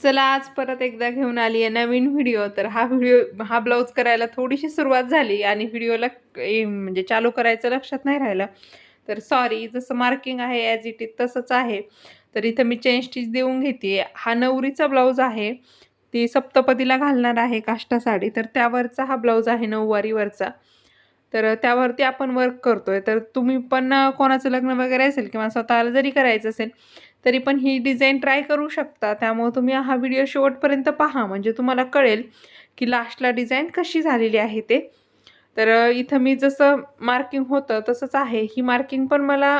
चला आज परत एकदा घेऊन आली आहे नवीन व्हिडिओ तर हा व्हिडिओ हा ब्लाऊज करायला थोडीशी सुरुवात झाली आणि व्हिडिओला म्हणजे चालू करायचं लक्षात नाही राहिलं. तर सॉरी जसं मार्किंग आहे ॲज इट इज तसंच आहे. तर इथं मी चेन स्टिच देऊन घेते. हा नवरीचा ब्लाऊज आहे. ती सप्तपदीला घालणार आहे काष्टा साडी. तर त्यावरचा हा ब्लाऊज आहे नऊवारीवरचा. तर त्यावरती आपण वर्क करतोय. तर तुम्ही पण कोणाचं लग्न वगैरे असेल किंवा स्वतःला जरी करायचं असेल तरी पण ही डिझाईन ट्राय करू शकता. त्यामुळे तुम्ही हा व्हिडिओ शेवटपर्यंत पहा. म्हणजे तुम्हाला कळेल की लास्टला डिझाईन कशी झालेली आहे ते. तर इथं मी जसं मार्किंग होतं तसंच आहे. ही मार्किंग पण मला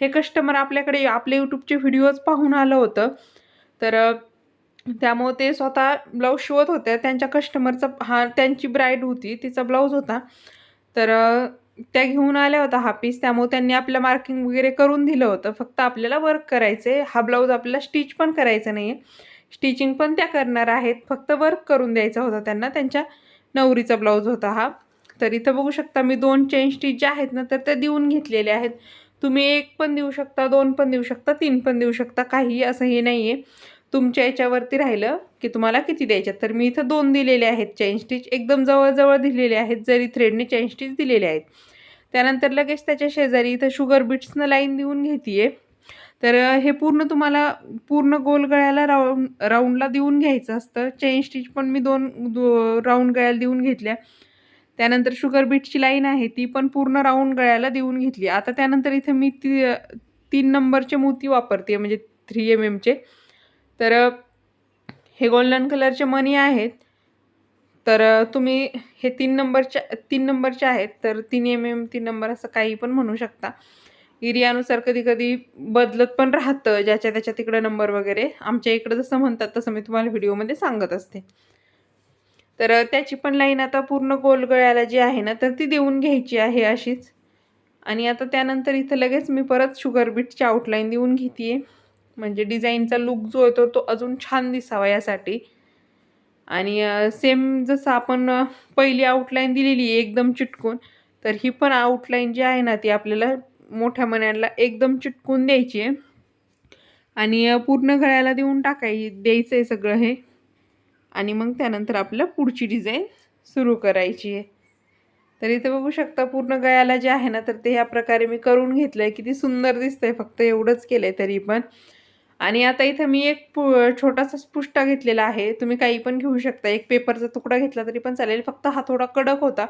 हे कस्टमर आपल्याकडे आपले यूट्यूबचे व्हिडिओज पाहून आलं होतं. तर त्यामुळे ते स्वतः ब्लाऊज शिवत होत्या त्यांच्या कस्टमरचा हा त्यांची ब्राईड होती. तिचा ब्लाऊज होता. तर त्या घेऊन आल्या होत्या हा पीस त्यामुळे त्यांनी आपलं मार्किंग वगैरे करून दिलं होतं. फक्त आपल्याला वर्क करायचं आहे हा ब्लाऊज आपल्याला स्टिच पण करायचं नाही आहे स्टिचिंग पण त्या करणार आहेत. फक्त वर्क करून द्यायचा होता त्यांना. त्यांच्या नवरीचा ब्लाऊज होता हा. तर इथं बघू शकता मी दोन चेन स्टिच ज्या आहेत ना तर त्या देऊन घेतलेले आहेत. तुम्ही एक पण देऊ शकता दोन पण देऊ शकता तीन पण देऊ शकता. काही असं हे नाही आहे तुमच्या याच्यावरती राहिलं की तुम्हाला किती द्यायच्यात? तर मी इथं दोन दिलेले आहेत चेन स्टिच एकदम जवळजवळ दिलेले आहेत. जरी थ्रेडने चेन स्टिच दिलेले आहेत. त्यानंतर लगेच त्याच्या शेजारी इथं शुगर बीट्सनं लाईन देऊन घेते तर हे पूर्ण तुम्हाला पूर्ण गोल गळ्याला राऊंड राऊंडला देऊन घ्यायचं असतं. चेन स्टिच पण मी दोन दो राऊंड गळ्याला देऊन घेतल्या. त्यानंतर शुगर बीटची लाईन आहे ती पण पूर्ण राऊंड गळ्याला देऊन घेतली. आता त्यानंतर इथं मी ती तीन नंबरचे मोती वापरते म्हणजे थ्री एम एमचे तर हे गोल्डन कलरचे मनी आहेत. तर तुम्ही हे तीन नंबरच्या तीन नंबरचे आहेत तर तीन एम एम तीन नंबर असं काही पण म्हणू शकता. एरियानुसार कधी कधी बदलत पण राहतं ज्याच्या त्याच्या तिकडं नंबर वगैरे. आमच्या इकडं जसं म्हणतात तसं मी तुम्हाला व्हिडिओमध्ये सांगत असते. तर त्याची पण लाईन आता पूर्ण गोल गळ्याला जी आहे ना तर ती देऊन घ्यायची आहे अशीच. आणि आता त्यानंतर इथं लगेच मी परत शुगर बीटची आउटलाईन देऊन घेते म्हणजे डिझाईनचा लुक जो येतो तो अजून छान दिसावा यासाठी. आणि सेम जसं आपण पहिली आउटलाईन दिलेली आहे एकदम चिटकून तर ही पण आउटलाईन जी आहे ना ती आपल्याला मोठ्या मन्यांना एकदम चिटकून द्यायची आहे. आणि पूर्ण गळ्याला देऊन टाकाय द्यायचं आहे सगळं हे. आणि मग त्यानंतर आपल्याला पुढची डिझाईन सुरू करायची आहे. तर इथे बघू शकता पूर्ण गळ्याला जे आहे ना तर ते ह्या प्रकारे मी करून घेतलं आहे किती सुंदर दिसतंय फक्त एवढंच केलं आहे तरी पण. आणि आता इथं मी एक पु छोटासा पुष्टा घेतलेला आहे. तुम्ही काही पण घेऊ शकता. एक पेपरचा तुकडा घेतला तरी पण चालेल. फक्त हा थोडा कडक होता.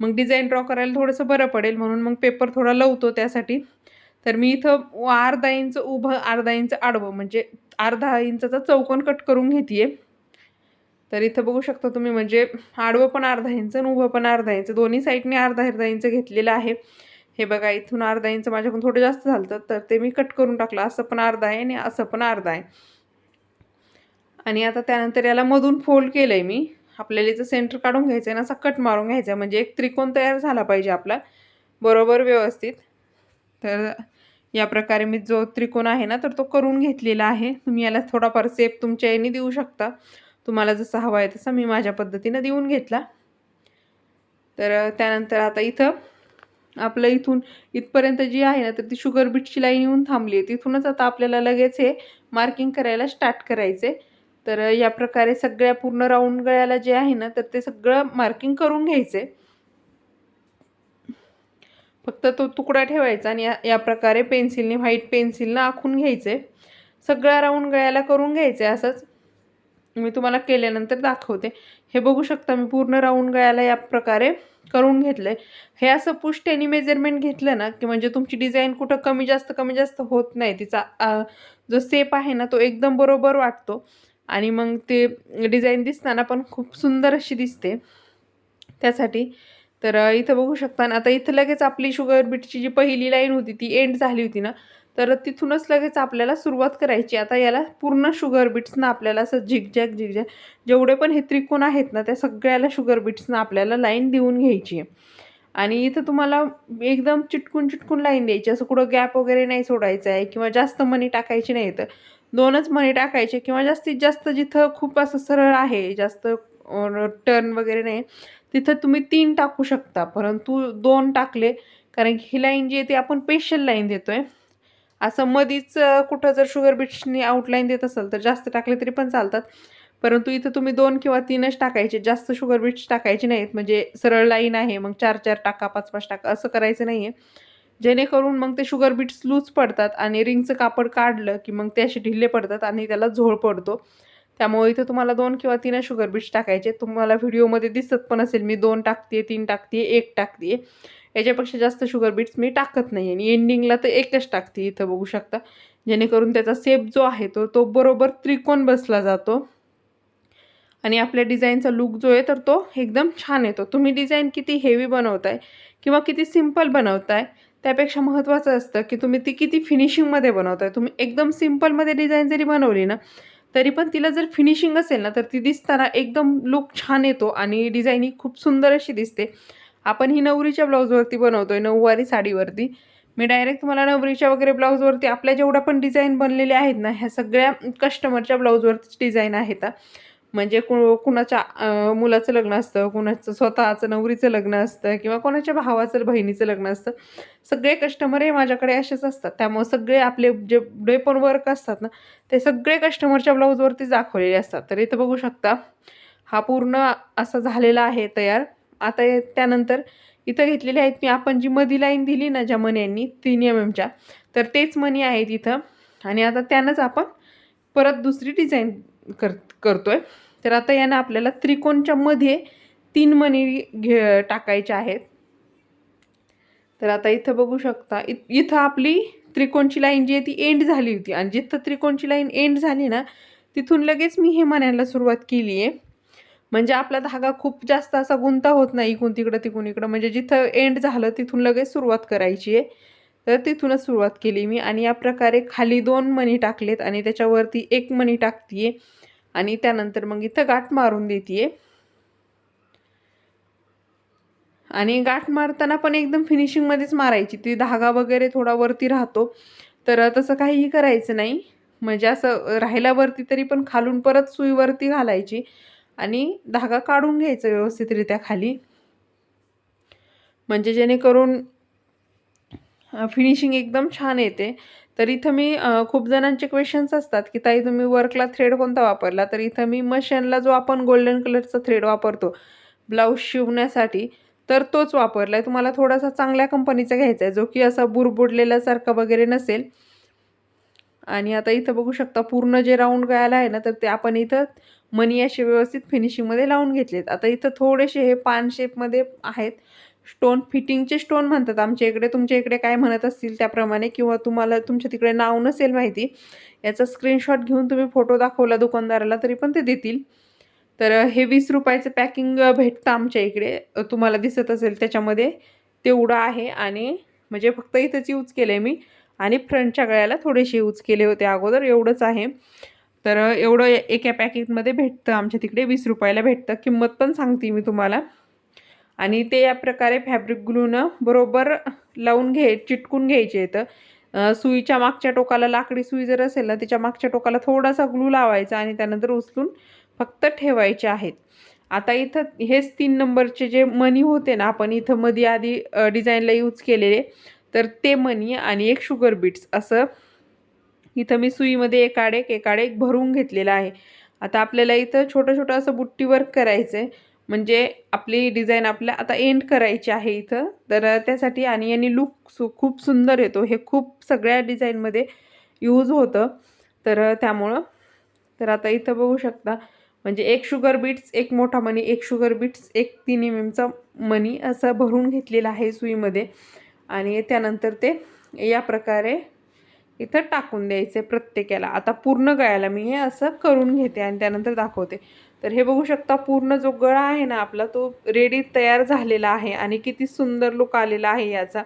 मग डिझाईन ड्रॉ करायला थोडंसं बरं पडेल. म्हणून मग पेपर थोडा लवतो त्यासाठी. तर मी इथं अर्धा इंच उभं अर्धा इंच आडवं म्हणजे अर्धा इंचाचा चौकोन कट करून घेते तर इथं बघू शकता तुम्ही म्हणजे आडवं पण अर्धा इंच आणि उभं पण अर्धा इंच. दोन्ही साईडने अर्धा अर्धा इंच घेतलेलं आहे. हे बघा इथून अर्धा इंच माझ्याकडून थोडं जास्त झालं तर ते मी कट करून टाकलं. असं पण अर्धा आहे आणि असं पण अर्धा आहे. आणि आता त्यानंतर याला मधून फोल्ड केलं आहे मी. आपल्याला याचं सेंटर काढून घ्यायचं आहे ना असा कट मारून घ्यायचा आहे. म्हणजे एक त्रिकोण तयार झाला पाहिजे आपला. बरोबर व्यवस्थित. तर या प्रकारे मी जो त्रिकोण आहे ना तर तो करून घेतलेला आहे. तुम्ही याला थोडाफार सेप तुमच्या याने देऊ शकता. तुम्हाला जसं हवा आहे तसं मी माझ्या पद्धतीनं देऊन घेतला. तर त्यानंतर आता इथं आपलं इथून इथपर्यंत जी आहे ना तर ती शुगर बीटची लाईन येऊन थांबली आहे. तिथूनच आता आपल्याला लगेच हे मार्किंग करायला स्टार्ट करायचे तर या प्रकारे सगळ्या पूर्ण राऊंड गळ्याला जे आहे ना तर ते सगळं मार्किंग करून घ्यायचे फक्त तो तुकडा ठेवायचा आणि या या प्रकारे पेन्सिलने व्हाईट पेन्सिलनं आखून घ्यायचे सगळ्या राऊंड गळ्याला करून घ्यायचे असंच. मी तुम्हाला केल्यानंतर दाखवते. हे बघू शकता मी पूर्ण राऊंड गळ्याला या प्रकारे करून घेतलं आहे हे असं पुष्टेनी मेजरमेंट घेतलं ना की म्हणजे तुमची डिझाईन कुठं कमी जास्त कमी जास्त होत नाही. तिचा जो सेप आहे ना तो एकदम बरोबर वाटतो. आणि मग ते डिझाईन दिसताना पण खूप सुंदर अशी दिसते. त्यासाठी तर इथं बघू शकता ना आता इथं लगेच आपली शुगर बीटची जी पहिली लाईन होती ती एंड झाली होती ना. तर तिथूनच लगेच आपल्याला सुरुवात करायची. आता याला पूर्ण शुगर बीट्सनं आपल्याला असं झिकझॅक झिकझॅक जेवढे पण हे त्रिकोण आहेत ना त्या सगळ्याला शुगर बीट्सनं आपल्याला लाईन देऊन घ्यायची आहे. आणि इथं तुम्हाला एकदम चिटकून चिटकून लाईन द्यायची असं कुठं गॅप वगैरे नाही सोडायचं आहे किंवा जास्त मनी टाकायची नाही तर दोनच मनी टाकायचे किंवा जास्तीत जास्त जिथं खूप असं सरळ आहे जास्त टर्न वगैरे नाही तिथं तुम्ही तीन टाकू शकता. परंतु दोन टाकले कारण की ही लाईन जी आहे ती आपण पेशल लाईन देतो आहे असं मधीच कुठं जर शुगर बीट्सनी आउटलाईन देत असेल तर जास्त टाकले तरी पण चालतात. परंतु इथं तुम्ही दोन किंवा तीनच टाकायचे जास्त शुगर बीट्स टाकायचे नाहीत. म्हणजे सरळ लाईन आहे मग चार चार टाका पाच पाच टाका असं करायचं नाही आहे जेणेकरून मग ते शुगर बीट्स लूज पडतात आणि रिंगचं कापड काढलं की मग ते असे ढिल्ले पडतात आणि त्याला झोळ पडतो. त्यामुळे इथं तुम्हाला दोन किंवा तीन शुगर बीट्स टाकायचे. तुम्हाला व्हिडिओमध्ये दिसत पण असेल मी दोन टाकते तीन टाकते एक टाकते याच्यापेक्षा जास्त शुगर बीट्स मी टाकत नाही आणि एंडिंगला तर एकच टाकते इथं बघू शकता. जेणेकरून त्याचा सेप जो आहे तो तो बरोबर त्रिकोण बसला जातो. आणि आपल्या डिझाईनचा लुक जो आहे तर तो एकदम छान येतो. तुम्ही डिझाईन किती हेवी बनवताय किंवा किती सिंपल बनवताय त्यापेक्षा महत्त्वाचं असतं की तुम्ही ती किती फिनिशिंगमध्ये बनवताय. तुम्ही एकदम सिम्पलमध्ये डिझाईन जरी बनवली ना तरी पण तिला जर फिनिशिंग असेल ना तर ती दिसताना एकदम लुक छान येतो आणि डिझाईन ही खूप सुंदर अशी दिसते. आपण ही नवरीच्या ब्लाऊजवरती बनवतो आहे नऊवारी साडीवरती. मी डायरेक्ट तुम्हाला नवरीच्या वगैरे ब्लाऊजवरती आपल्या जेवढ्या पण डिझाईन बनलेल्या आहेत ना ह्या सगळ्या कस्टमरच्या ब्लाऊजवरतीच डिझाईन आहेत म्हणजे कु कुणाच्या मुलाचं लग्न असतं कुणाचं स्वतःचं नवरीचं लग्न असतं किंवा कोणाच्या भावाचं बहिणीचं लग्न असतं. सगळे कस्टमर हे माझ्याकडे असेच असतात. त्यामुळे सगळे आपले जे डे पण वर्क असतात ना ते सगळे कस्टमरच्या ब्लाऊजवरती दाखवलेले असतात. तर इथं बघू शकता हा पूर्ण असा झालेला आहे तयार. आता त्यानंतर इथं घेतलेले आहेत मी. आपण जी मधी लाईन दिली ना ज्या मण्यांनी तीन एम एमच्या तर तेच मणी आहेत इथं. आणि आता त्यानंच आपण परत दुसरी डिझाईन कर करतोय. तर आता यानं आपल्याला त्रिकोणच्या मध्ये तीन मणी घे टाकायच्या आहेत. तर आता इथं बघू शकता इ इथं आपली त्रिकोणची लाईन जी आहे ती एंड झाली होती. आणि जिथं त्रिकोणची लाईन एंड झाली ना तिथून लगेच मी हे म्हणायला सुरुवात केली आहे म्हणजे आपला धागा खूप जास्त असा गुंता होत नाही इकून तिकडं तिकून इकडं. म्हणजे जिथं एंड झालं तिथून लगेच सुरुवात करायची आहे. तर तिथूनच सुरुवात केली मी आणि या प्रकारे खाली दोन मणी टाकलेत आणि त्याच्यावरती एक मणी टाकतीये आणि त्यानंतर मग इथं गाठ मारून देते आणि गाठ मारताना पण एकदम फिनिशिंगमध्येच मारायची. ती धागा वगैरे थोडा वरती राहतो. तर तसं काहीही करायचं नाही. म्हणजे असं राहिल्यावरती तरी पण खालून परत सुईवरती घालायची. आणि धागा काढून घ्यायचं व्यवस्थितरित्या खाली. म्हणजे जेणेकरून फिनिशिंग एकदम छान येते. तर इथं मी खूप जणांचे क्वेश्चन्स असतात की ताई तुम्ही वर्कला थ्रेड कोणता वापरला? तर इथं मी मशीनला जो आपण गोल्डन कलरचा थ्रेड वापरतो ब्लाऊज शिवण्यासाठी तर तोच वापरला आहे तुम्हाला थोडासा चांगल्या कंपनीचा घ्यायचा आहे. जो की असा बुरबुडलेल्यासारखा वगैरे नसेल. आणि आता इथं बघू शकता पूर्ण जे राऊंड गळाला आहे ना तर ते आपण इथं मनी असे व्यवस्थित फिनिशिंगमध्ये लावून घेतलेत. आता इथं थोडेसे हे पान शेपमध्ये आहेत. स्टोन फिटिंगचे स्टोन म्हणतात. आमच्या इकडे तुमच्या इकडे काय म्हणत असतील त्याप्रमाणे किंवा तुम्हाला तुमच्या तिकडे नाव नसेल माहिती याचा स्क्रीनशॉट घेऊन तुम्ही फोटो दाखवला दुकानदाराला तरी पण ते देतील. तर हे वीस रुपयाचं पॅकिंग भेटतं आमच्या इकडे. तुम्हाला दिसत असेल त्याच्यामध्ये. तेवढं आहे आणि म्हणजे फक्त इथंच यूज केलं आहे मी. आणि फ्रंटच्या गळ्याला थोडेसे यूज केले होते अगोदर एवढंच आहे. तर एवढं एका पॅकेटमध्ये भेटतं आमच्या तिकडे वीस रुपयाला भेटतं. किंमत पण सांगते मी तुम्हाला. आणि ते या प्रकारे फॅब्रिक ग्लूनं बरोबर लावून घे चिटकून घ्यायचे येतं सुईच्या मागच्या टोकाला लाकडी सुई जर असेल ना त्याच्या मागच्या टोकाला थोडासा ग्लू लावायचा आणि त्यानंतर उचलून फक्त ठेवायचे आहेत. आता इथं हेच तीन नंबरचे जे मनी होते ना आपण इथं मध्ये आधी डिझाईनला यूज केलेले तर ते मनी आणि एक शुगर बीट्स असं इथं मी सुईमध्ये एक आडेक एक आडेक भरून घेतलेलं आहे. आता आपल्याला इथं छोटं छोटं असं बुट्टी वर्क करायचं आहे म्हणजे आपली डिझाईन आपल्या आता एंड करायची आहे इथं. तर त्यासाठी आणि यांनी लुक सु खूप सुंदर येतो. हे खूप सगळ्या डिझाईनमध्ये यूज होतं. तर त्यामुळं तर आता इथं बघू शकता. म्हणजे एक शुगर बीट्स एक मोठा मनी एक शुगर बीट्स एक तीन एम एमचा मनी असं भरून घेतलेला आहे सुईमध्ये. आणि त्यानंतर ते या प्रकारे इथं टाकून द्यायचे प्रत्येकाला. आता पूर्ण गळ्याला मी हे असं करून घेते आणि त्यानंतर दाखवते. तर हे बघू शकता पूर्ण जो गळा आहे ना आपला तो रेडी तयार झालेला आहे आणि किती सुंदर लुक आलेला आहे याचा.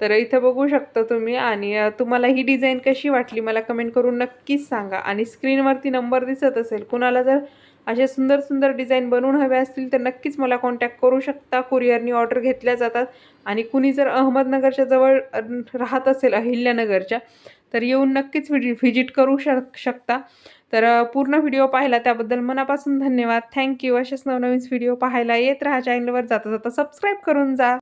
तर इथं बघू शकता तुम्ही आणि तुम्हाला ही डिझाईन कशी वाटली मला कमेंट करून नक्कीच सांगा. आणि स्क्रीनवरती नंबर दिसत असेल कुणाला जर असे सुंदर सुंदर डिझाईन बनवून हवे असतील तर नक्कीच मला कॉन्टॅक्ट करू शकता. कुरिअरनी ऑर्डर घेतल्या जातात. आणि कुणी जर अहमदनगरच्या जवळ राहत असेल अहिल्यानगरच्या तर येऊन नक्कीच व्हिजि व्हिजिट करू शक शकता. तर पूर्ण व्हिडिओ पाहिला त्याबद्दल मनापासून धन्यवाद. थँक्यू असेच नवनवीन व्हिडिओ पाहायला येत राहा. चॅनलवर जाता जाता सबस्क्राईब करून जा.